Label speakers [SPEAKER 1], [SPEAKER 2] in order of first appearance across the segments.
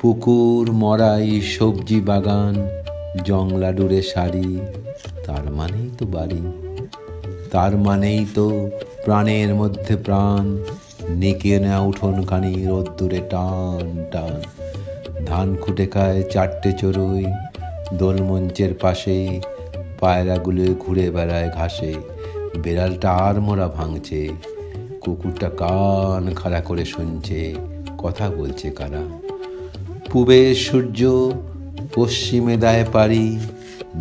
[SPEAKER 1] পুকুর, মরাই, সবজি বাগান, জংলা ডুরে শাড়ি তার মানেই তো বাড়ি। তার মানেই তো প্রাণের মধ্যে প্রাণ নেকে নেয়া উঠোন খানি রোদ্দুরে টান টান। ধান খুঁটে খায় চারটে চড়ুই, দোলমঞ্চের পাশে পায়রাগুলো ঘুরে বেড়ায় ঘাসে। বেড়ালটা আর মোরা ভাঙছে, কুকুরটা কান খাড়া করে শুনছে, কথা বলছে কারা? পূবে সূর্য, পশ্চিমে দেয় পারি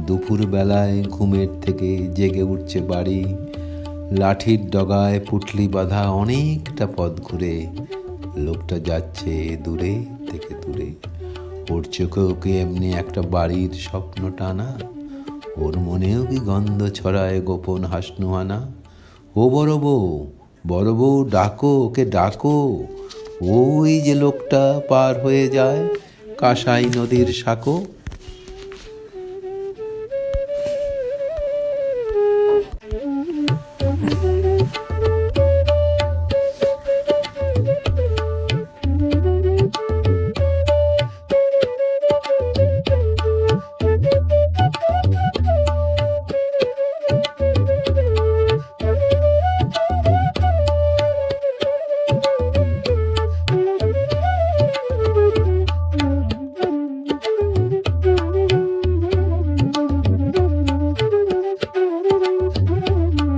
[SPEAKER 1] দুপুর বেলায় ঘুমের থেকে জেগে উঠছে বাড়ি। লাঠির ডগায় পুটলি বাঁধা অনেকটা পথ ঘুরে, লোকটা যাচ্ছে দূরে থেকে দূরে। ওর চোখেও কি এমনি একটা বাড়ির স্বপ্ন টানা? ওর মনেও কি গন্ধ ছড়ায় গোপন হাসনুহানা? ও বড় বউ বড় বউ ডাকো, ওকে ডাকো। ওই যে লোকটা পার হয়ে যায় কাসাই নদীর সাঁকো।